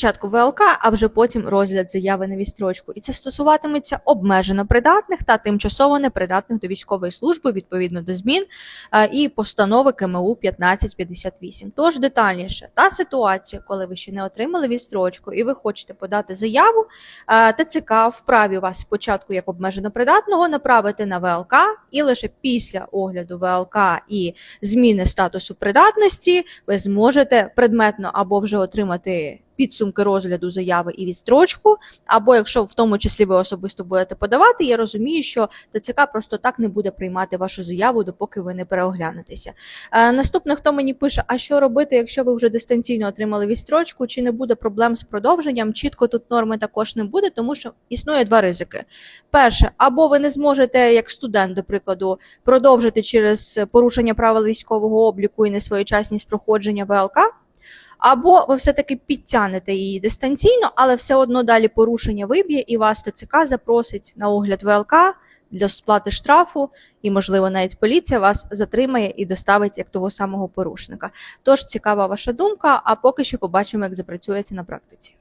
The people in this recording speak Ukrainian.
Спочатку ВЛК, а вже потім розгляд заяви на відстрочку. І це стосуватиметься обмежено придатних та тимчасово непридатних до військової служби відповідно до змін е, і постанови КМУ 1558. Тож детальніше та ситуація, коли ви ще не отримали відстрочку і ви хочете подати заяву, е, ТЦК вправі вас спочатку як обмежено придатного направити на ВЛК, і лише після огляду ВЛК і зміни статусу придатності ви зможете предметно або вже отримати підсумки розгляду заяви і відстрочку, або якщо в тому числі ви особисто будете подавати, я розумію, що ТЦК просто так не буде приймати вашу заяву, допоки ви не переоглянетеся. Е, наступне, хто мені пише, а що робити, якщо ви вже дистанційно отримали відстрочку, чи не буде проблем з продовженням? Чітко тут норми також не буде, тому що існує два ризики. Перше, або ви не зможете, як студент, до прикладу, продовжити через порушення правил військового обліку і несвоєчасність проходження ВЛК. Або ви все-таки підтягнете її дистанційно, але все одно далі порушення виб'є, і вас ТЦК запросить на огляд ВЛК для сплати штрафу, і, можливо, навіть поліція вас затримає і доставить як того самого порушника. Тож цікава ваша думка, а поки що побачимо, як запрацює це на практиці.